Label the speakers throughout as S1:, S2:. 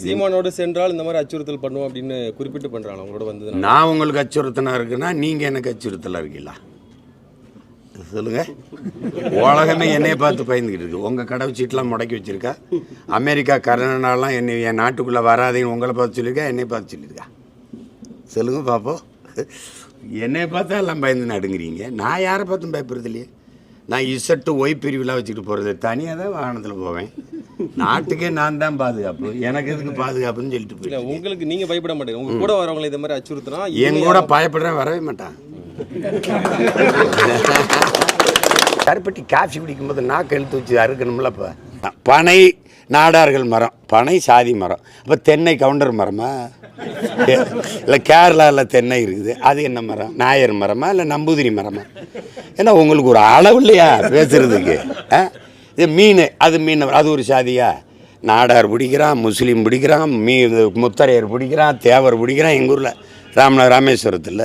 S1: சீமானோடு சென்றால் இந்த மாதிரி அச்சுறுத்தல் பண்ணுவோம் அப்படின்னு குறிப்பிட்டு பண்றாங்க அவங்களோட வந்தது
S2: நான் உங்களுக்கு அச்சுறுத்தனா இருக்குன்னா நீங்கள் எனக்கு அச்சுறுத்தலாக இருக்கீங்களா? சொல்லுங்க. உலகமே என்னைய பார்த்து பயந்துக்கிட்டு இருக்கு. உங்கள் கடவு சீட்டெலாம் முடக்கி வச்சிருக்கா? அமெரிக்கா கனடாலாம் என்னை என் நாட்டுக்குள்ளே வராதேன்னு உங்களை பார்த்து சொல்லியிருக்கா? என்னை பார்த்து சொல்லியிருக்கா? சொல்லுங்க பாப்போம். என்னை பார்த்தா எல்லாம் பயந்து நடுங்குறீங்க. நான் யாரை பார்த்தும் பயப்படுறது இல்லையே? நான் இசட்டு ஒய் பிரிவுலாம் வச்சுக்கிட்டு போகிறது தனியாக தான் வாகனத்தில் போவேன். நாட்டுக்கே நான் தான் பாதுகாப்பு. எனக்கு எதுக்கு பாதுகாப்புன்னு சொல்லிட்டு
S1: இல்ல
S2: போய்
S1: உங்களுக்கு நீங்க பயப்பட மாட்டீங்க. உங்க கூட வரவங்களை இந்த மாதிரி அச்சுறுத்தினா
S2: என் கூட பயப்படுறேன் வரவே மாட்டான். கருப்பட்டி காஃபி குடிக்கும்போது நாக்கு எழுத்து வச்சு அறுக்கணும்ல இப்போ பனை நாடார்கள் மரம் பனை சாதி மரம். அப்போ தென்னை கவுண்டர் மரமா? இல்லை கேரளாவில் தென்னை இருக்குது. அது என்ன மரம்? நாயர் மரமா இல்லை நம்பூதிரி மரமா? ஏன்னா உங்களுக்கு ஒரு அளவு இல்லையா பேசுறதுக்கு? ஆ? இது மீன் அது மீன் அது ஒரு சாதியா? நாடார் பிடிக்கிறான் முஸ்லீம் பிடிக்கிறான் மீ முத்தரையர் பிடிக்கிறான் தேவர் பிடிக்கிறான் எங்கள் ஊரில்? ராமநாத ராமேஸ்வரத்தில்.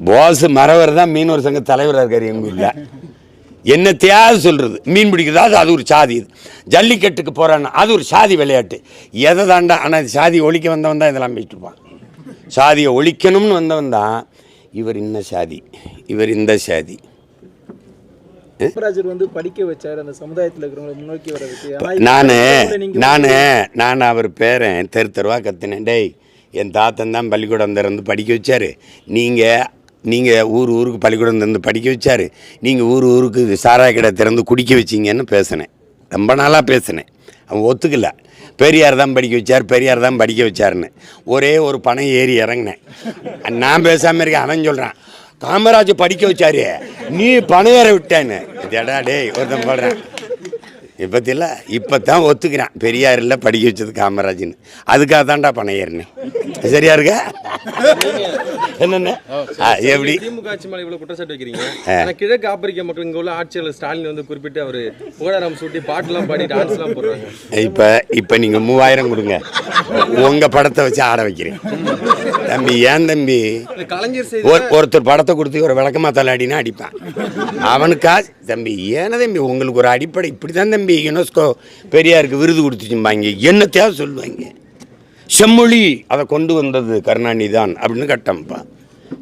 S2: போஸ் மறவர் தான் மீனவர் சங்க தலைவராக இருக்கார் எங்கள் ஊரில். என்ன தேவை சொல்கிறது மீன் பிடிக்கிறதா அது அது ஒரு சாதி இது. ஜல்லிக்கட்டுக்கு போகிறான்னு அது ஒரு சாதி விளையாட்டு. எதை தாண்டா ஆனால் சாதி ஒழிக்க வந்தவன் தான் இதெல்லாம் பேசிட்டுருப்பான் சாதியை ஒழிக்கணும்னு வந்தவன் தான் இவர் இந்த சாதி. இவர் இந்த சாதி.
S3: காமராஜர் வந்து படிக்க வச்சார் அந்த சமுதாயத்தில் இருக்கிறவங்களை முன்னோக்கி வர வச்சு
S2: நான் நான் நான் அவர் பேரன் தெரு தெருவா கத்துனேன். டேய் என் தாத்தன் தான் பள்ளிக்கூடம் திறந்து படிக்க வச்சாரு. நீங்கள் நீங்கள் ஊர் ஊருக்கு பள்ளிக்கூடம் திறந்து படிக்க வச்சாரு. நீங்கள் ஊர் ஊருக்கு சாராய கடை திறந்து குடிக்க வச்சீங்கன்னு பேசினேன். ரொம்ப நாளாக பேசினேன். அவன் ஒத்துக்கல. பெரியார் தான் படிக்க வச்சார் பெரியார் தான் படிக்க வச்சாருன்னு. ஒரே ஒரு பணம் ஏறி இறங்கினேன். நான் பேசாமல் இருக்கேன் அவன் சொல்கிறான் காமராஜ் படிக்க வச்சாரு. நீ பணம் ஏற விட்டேன்னு. ஜடா டேய் ஒருத்தன் போடுறேன். இப்பத்தில இப்போ தான் ஒத்துக்கிறான். பெரியார் இல்லை படிக்க வச்சது காமராஜ்னு அதுக்காக தான்டா பணம் ஏறினேன். சரியா இருக்கா? என்னென்ன? எப்படி?
S1: திமுக ஆட்சி மேல இவ்வளவு குற்றச்சாட்டு வைக்கிறீங்க? கிழக்கு ஆப்பிரிக்க மக்கள் இங்க உள்ள ஆட்சியாளர் ஸ்டாலின் வந்து குறிப்பிட்டு அவரு புகழாரம் சூட்டி பாட்டுலாம் பாடி டான்ஸ் எல்லாம் போடுறாங்க.
S2: இப்போ இப்போ நீங்கள் மூவாயிரம் கொடுங்க. உங்கள் படத்தை வச்சு ஆட வைக்கிறேன். தம்பி ஏன் தம்பி?
S1: கலைஞர்
S2: ஒருத்தர் படத்தை கொடுத்து ஒரு விளக்கமா தள்ளாடினா அடிப்பான். அவனுக்கா? தம்பி ஏன தம்பி உங்களுக்கு ஒரு அடிப்படை இப்படி தான் தம்பி யுனெஸ்கோ பெரியாருக்கு விருது கொடுத்துச்சும்பாங்க. என்ன தேவை சொல்லுவாங்க. செம்மொழி. அதை கொண்டு வந்தது கருணாநிதி தான் அப்படின்னு கட்டம்ப்பான்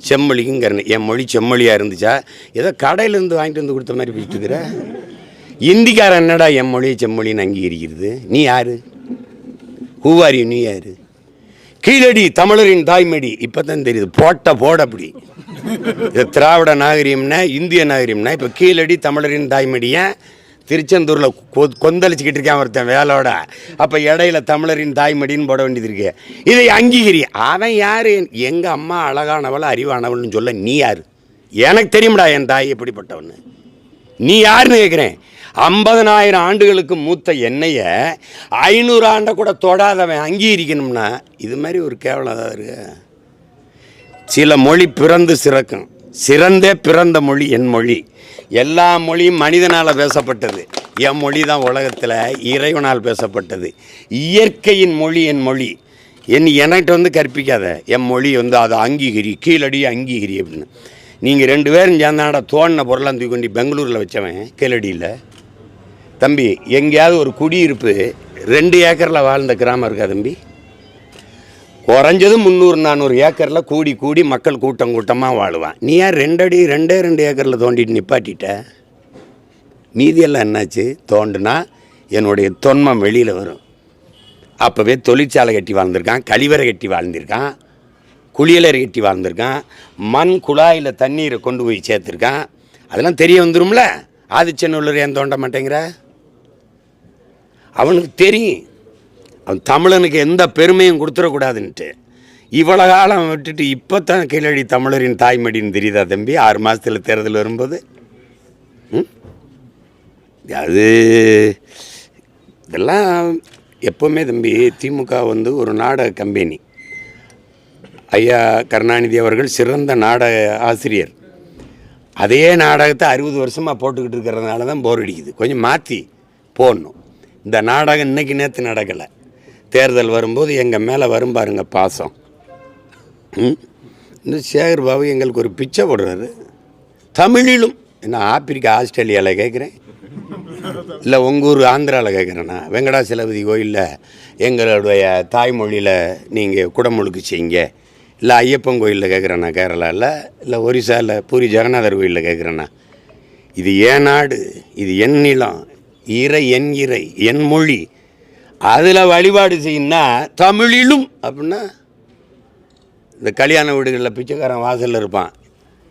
S2: செம்மொழிக்கும் கருணை என் மொழி செம்மொழியாக இருந்துச்சா? ஏதோ கடையிலேருந்து வாங்கிட்டு வந்து கொடுத்த மாதிரி பேசிட்டு இருக்கிற இந்திக்காரன் என்னடா என் மொழி செம்மொழின்னு அங்கீகரிக்கிறது? நீ யாரு? ஹூவாரி நீ யாரு? கீழடி தமிழரின் தாய்மடி. இப்போ தான் தெரியுது. போட்ட போட அப்படி. இது திராவிட நாகரிகம்னா இந்திய நாகரீகம்னா இப்போ கீழடி தமிழரின் தாய்மடியை திருச்செந்தூரில் கொ கொந்தளிச்சுக்கிட்டு இருக்கான் ஒருத்தன் வேலோட. அப்போ இடையில தமிழரின் தாய்மடின்னு போட வேண்டியது இருக்கு. இதை அங்கீகரி அவன் யார்? எங்கள் அம்மா அழகானவள் அறிவானவள்னு சொல்ல நீ யார்? எனக்கு தெரியும்டா என் தாய் எப்படிப்பட்டவன்னு. நீ யாருன்னு கேட்குறேன் ஐம்பதனாயிரம் ஆண்டுகளுக்கு மூத்த என்னைய ஐநூறு ஆண்டை கூட தொடாதவன் அங்கீகரிக்கணும்னா இது மாதிரி ஒரு கேவலம் தான் இருக்கு? சில மொழி பிறந்து சிறக்கும். சிறந்தே பிறந்த மொழி என் மொழி. எல்லா மொழியும் மனிதனால் பேசப்பட்டது. என் மொழி தான் உலகத்தில் இறைவனால் பேசப்பட்டது. இயற்கையின் மொழி என் மொழி. என் என்கிட்ட வந்து கற்பிக்காத. என் மொழி வந்து அதை அங்கீகரி கீழடி அங்கீகரி அப்படின்னு. நீங்கள் ரெண்டு பேரும் சேர்ந்தாடா தோணின பொருளாக தூக்கி கொண்டு பெங்களூரில் வச்சவன் கீழடியில். தம்பி எங்கேயாவது ஒரு குடியிருப்பு ரெண்டு ஏக்கரில் வாழ்ந்த கிராமம் இருக்கா தம்பி? குறைஞ்சது முந்நூறு நானூறு ஏக்கரில் கூடி கூடி மக்கள் கூட்டம் கூட்டமாக வாழுவான். நீ ஏன் ரெண்டடி ரெண்டே ரெண்டு ஏக்கரில் தோண்டிட்டு நிப்பாட்டிட்ட? மீதியெல்லாம் என்னாச்சு? தோண்டுனா என்னுடைய தொன்மம் வெளியில் வரும். அப்போவே தொழிற்சாலை கட்டி வாழ்ந்திருக்கான் கழிவறை கட்டி வாழ்ந்திருக்கான் குளியலறை கட்டி வாழ்ந்திருக்கான் மண் குழாயில் தண்ணீரை கொண்டு போய் சேர்த்துருக்கான். அதெல்லாம் தெரிய வந்துடும்ல ஆதிச்சநல்லூர் ஏன் தோண்ட மாட்டேங்கிற? அவனுக்கு தெரியும். அவன் தமிழனுக்கு எந்த பெருமையும் கொடுத்துடக்கூடாதுன்ட்டு. இவ்வளோ காலம் விட்டுட்டு இப்போ தான் கீழடி தமிழரின் தாய்மடின்னு தெரியுதா தம்பி ஆறு மாதத்தில் தேர்தல் வரும்போது. ம்? அது இதெல்லாம் எப்போவுமே தம்பி திமுக வந்து ஒரு நாடக கம்பெனி. ஐயா கருணாநிதி அவர்கள் சிறந்த நாடக ஆசிரியர். அதே நாடகத்தை அறுபது வருஷமாக போட்டுக்கிட்டு இருக்கிறதுனால தான் போர் அடிக்குது. கொஞ்சம் மாற்றி போடணும். இந்த நாடகம் இன்னைக்கு நேற்று நடக்கலை. தேர்தல் வரும்போது எங்கள் மேலே வரும் பாருங்க பாசம். ம்? இந்த சேகர் பாபு எங்களுக்கு ஒரு பிச்சை போடுறாரு. தமிழிலும் என்ன ஆப்பிரிக்கா ஆஸ்திரேலியாவில் கேட்குறேன் இல்லை உங்கள் ஊர் ஆந்திராவில் கேட்குறேண்ணா வெங்கடாசலபதி கோயிலில் எங்களுடைய தாய்மொழியில் நீங்கள் குடமுழுக்கு செய்யுங்க. இல்லை ஐயப்பன் கோயிலில் கேட்குறேண்ணா கேரளாவில் இல்லை ஒரிசாவில் பூரி ஜெகநாதர் கோயிலில் கேட்குறேண்ணா இது ஏன் நாடு இது என் நிலம் இறை என் இறை என் மொழி. அதில் வழிபாடு செய்யணும்னா தமிழிலும் அப்படின்னா இந்த கல்யாண வீடுகளில் பிச்சைக்காரன் வாசலில் இருப்பான்.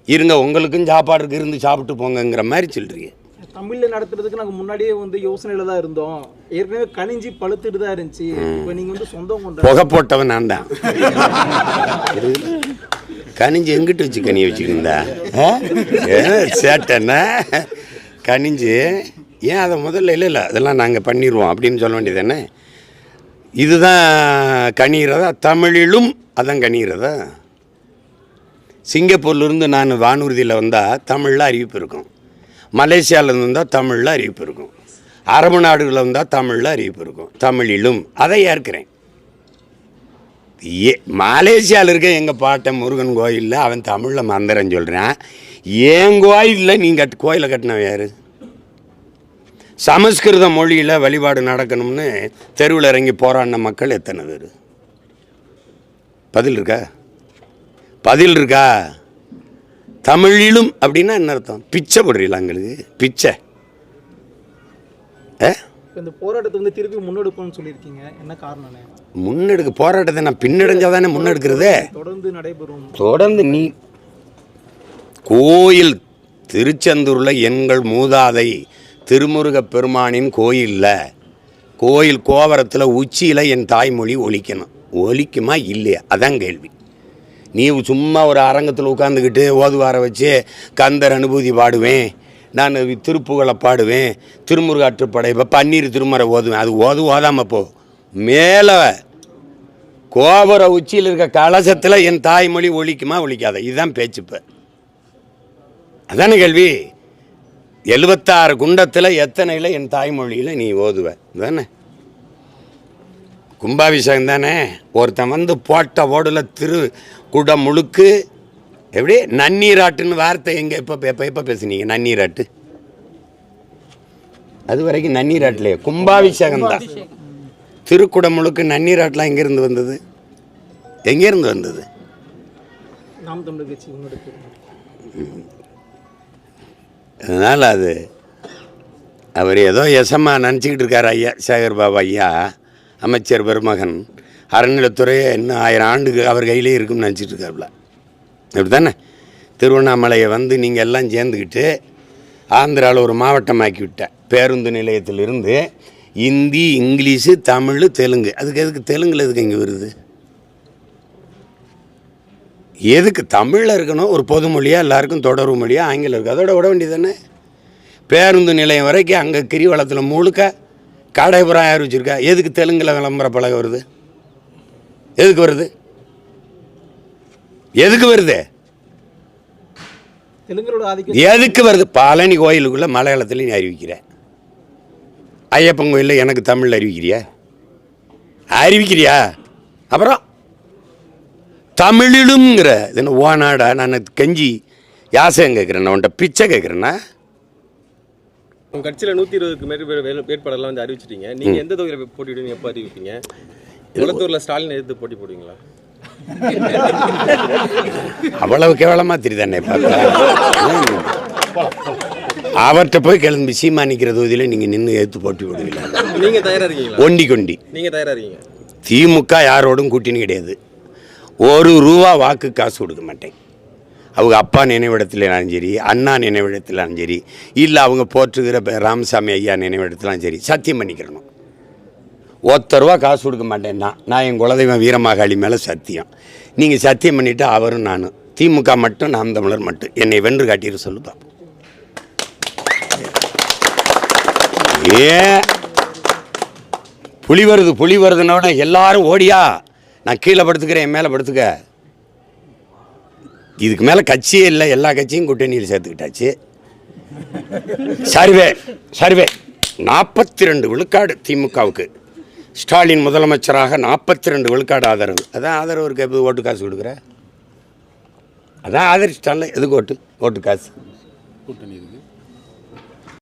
S2: இருங்க உங்களுக்கும் சாப்பாடு இருக்கு இருந்து சாப்பிட்டு போங்கங்கிற மாதிரி சொல்கிறீங்க
S3: தமிழ்ல நடத்துறதுக்கு நாங்க முன்னாடியே வந்து யோசனையில தான் இருந்தோம். ஏற்கனவே கனிஞ்சி பழுத்துட்டு தான் இருந்துச்சு. இப்போ நீங்க வந்து சொந்தம் கொண்ட
S2: புகை போட்டவன் நான் தான். கனிஞ்சு எங்கிட்டு வச்சு கனி வச்சுக்கிருந்தா சேட்டன்னா கனிஞ்சு ஏன் அதை முதல்ல இல்லை இல்லை அதெல்லாம் நாங்கள் பண்ணிடுவோம் அப்படின்னு சொல்ல வேண்டியது என்ன? இதுதான் கணிகிறதா தமிழிலும் அதான் கணிகிறதா சிங்கப்பூர்லேருந்து நான் வானூர்தியில் வந்தால் தமிழில் அறிவிப்பு இருக்கும். மலேசியாவிலேருந்து வந்தால் தமிழில் அறிவிப்பு இருக்கும். அரபு நாடுகளில் வந்தால் தமிழில் அறிவிப்பு இருக்கும். தமிழிலும். அதை ஏற்கிறேன். ஏ மலேசியாவில் இருக்க எங்கள் பாட்டன் முருகன் கோயிலில் அவன் தமிழில் மந்திரம் சொல்கிறான் என் கோயிலில் நீ கட் கோயிலை கட்டினவன் யார்? சமஸ்கிருத மொழியில் வழிபாடு நடக்கணும்னு தெருவில் இறங்கி போராடின மக்கள் எத்தனை பேர் பதில் இருக்கா? பதில் இருக்கா? தமிழிலும் அப்படின்னா என்ன அர்த்தம்? பிச்சை போடுறீங்களா எங்களுக்கு? பிச்சை. ஏ
S3: இந்த போராட்டத்தை வந்து திருப்பி முன்னெடுப்போம்னு சொல்லியிருக்கீங்க. என்ன காரணம்னே
S2: முன்னெடுக்க போராட்டத்தை நான் பின்னடைஞ்சா தானே முன்னெடுக்கிறதே?
S3: தொடர்ந்து நடைபெறும்.
S2: தொடர்ந்து நீ கோயில் திருச்செந்தூரில் எங்கள் மூதாதை திருமுருகப் பெருமானின் கோயிலில் கோயில் கோவரத்தில் உச்சியில் என் தாய்மொழி ஒழிக்கணும் ஒழிக்குமா இல்லையா? அதான் கேள்வி. நீ சும்மா ஒரு அரங்கத்தில் உட்காந்துக்கிட்டு ஓதுவார வச்சு கந்தர் அனுபூதி பாடுவேன் நான் திருப்புகளை பாடுவேன் திருமுருகாற்றுப்படை இப்போ பன்னீர் திருமறை ஓதுவேன். அது ஓது ஓதாமல் போ. மேலே கோபுர உச்சியில் இருக்க கலசத்தில் என் தாய்மொழி ஒழிக்குமா ஒழிக்காத இதுதான் பேச்சு இப்போ அதானே கேள்வி? எழுபத்தாறு குண்டத்தில் எத்தனையில் என் தாய்மொழியில் நீ ஓதுவ? தானே கும்பாபிஷேகம் தானே? ஒருத்தன் வந்து போட்ட ஓடில் திரு குடம் முழுக்கு எப்படி? நன்னீராட்டுன்னு வார்த்தை எங்கே எப்போ எப்போ எப்போ பேசுனீங்க? நன்னீராட்டு. அது வரைக்கும் நன்னீராட்டிலே கும்பாபிஷேகம் தான். திருக்குடம் முழுக்கு நன்னீராட்டெலாம் எங்கேருந்து வந்தது? எங்கேருந்து வந்தது? அதனால் அது அவர் ஏதோ எசமா நினச்சிக்கிட்டு இருக்கார் ஐயா சேகர் பாபு ஐயா அமைச்சர் பெருமகன். அறநிலைத்துறையே இன்னும் ஆயிரம் ஆண்டுக்கு அவர் கையிலே இருக்கும்னு நினச்சிட்டு இருக்காப்புல அப்படி தானே திருவண்ணாமலையை வந்து நீங்கள் எல்லாம் சேர்ந்துக்கிட்டு ஆந்திராவில் ஒரு மாவட்டமாக்கி விட்டேன் பேருந்து நிலையத்திலிருந்து இந்தி இங்கிலீஷு தமிழ் தெலுங்கு. அதுக்கு எதுக்கு தெலுங்கில் எதுக்கு இங்கே வருது? எதுக்கு தமிழில் இருக்கணும்? ஒரு பொது மொழியாக எல்லாருக்கும் தொடர்பு மொழியாக ஆங்கிலம் இருக்குது அதோட விட வேண்டியதானே பேருந்து நிலையம் வரைக்கும் அங்கே கிரிவலத்தில் முழுக்க கடைபுறம் யார் வச்சுருக்கா? எதுக்கு தெலுங்கில் விளம்பர பலகை வருது? எதுக்கு வருது? எதுக்கு வருது? எதுக்கு வருது? பழனி கோயிலுக்குள்ளே மலையாளத்தில் நீ அறிவிக்கிற. ஐயப்பன் கோயிலில் எனக்கு தமிழில் அறிவிக்கிறியா? அறிவிக்கிறியா? அப்புறம் தமிழிலுங்கிற இது என்ன ஓநாடா? நான் கெஞ்சி யாசகம் கேட்குறேன் நான் உன்ட்ட பிச்சை கேட்குறேன்னா?
S1: உங்க கட்சியில நூத்தி இருபதுக்கு வேலு- வேட்பாளர்லாம் வந்து அறிவிச்சிட்டீங்க. நீங்க எந்த தொகுதியில போட்டியிடுவீங்க எப்போ அறிவிப்பீங்க? குளத்தூர்ல ஸ்டாலின் எதிர்த்து போட்டி போடுவீங்களா?
S2: அவ்வளவு கேவலமாக தெரியுதானே பார்த்தா. அவர்கிட்ட போய் கிளம்பி சீமா நிற்கிற தொகுதியில் நீங்கள் நின்று எடுத்து போட்டி விடுவீங்களா
S1: நீங்க தயாரா இருக்கீங்களா?
S2: ஒண்டி கொண்டி
S1: நீங்க தயாரா இருக்கீங்க?
S2: திமுக யாரோடும் கூட்டணி கிடையாது. ஒரு ரூபா வாக்கு காசு கொடுக்க மாட்டேன். அவங்க அப்பா நினைவிடத்துலனாலும் சரி அண்ணா நினைவிடத்திலும் சரி இல்லை அவங்க போற்றுகிற ராமசாமி ஐயா நினைவிடத்திலும் சரி சத்தியம் பண்ணிக்கிறணும். ஒத்த ரூபா காசு கொடுக்க மாட்டேன்னா நான் என் குலதெய்வம் வீரமாகாளி மேலே சத்தியம். நீங்கள் சத்தியம் பண்ணிவிட்டு அவரும் நானும். திமுக மட்டும் நாம் தமிழர் மட்டும். என்னை வென்று காட்டிட்டு சொல்லு பார்ப்போம் ஏன்? புலி வருது புலி வருதுன்னோட எல்லாரும் ஓடியா? நான் கீழே படுத்துக்கிறேன் என் மேலே படுத்துக்க. இதுக்கு மேலே கட்சியே இல்லை எல்லா கட்சியும் கூட்டணியில் சேர்த்துக்கிட்டாச்சு. சரிவே சரிவே. நாற்பத்தி ரெண்டு விழுக்காடு திமுகவுக்கு. ஸ்டாலின் முதலமைச்சராக நாற்பத்தி ரெண்டு விழுக்காடு ஆதரவு. அதான் ஆதரவு இருக்க? எப்போது ஓட்டு காசு கொடுக்குற? அதான் ஆதரிச்சிட்டால எதுக்கு ஓட்டு? ஓட்டு காசு.
S4: கூட்டணி இருக்குது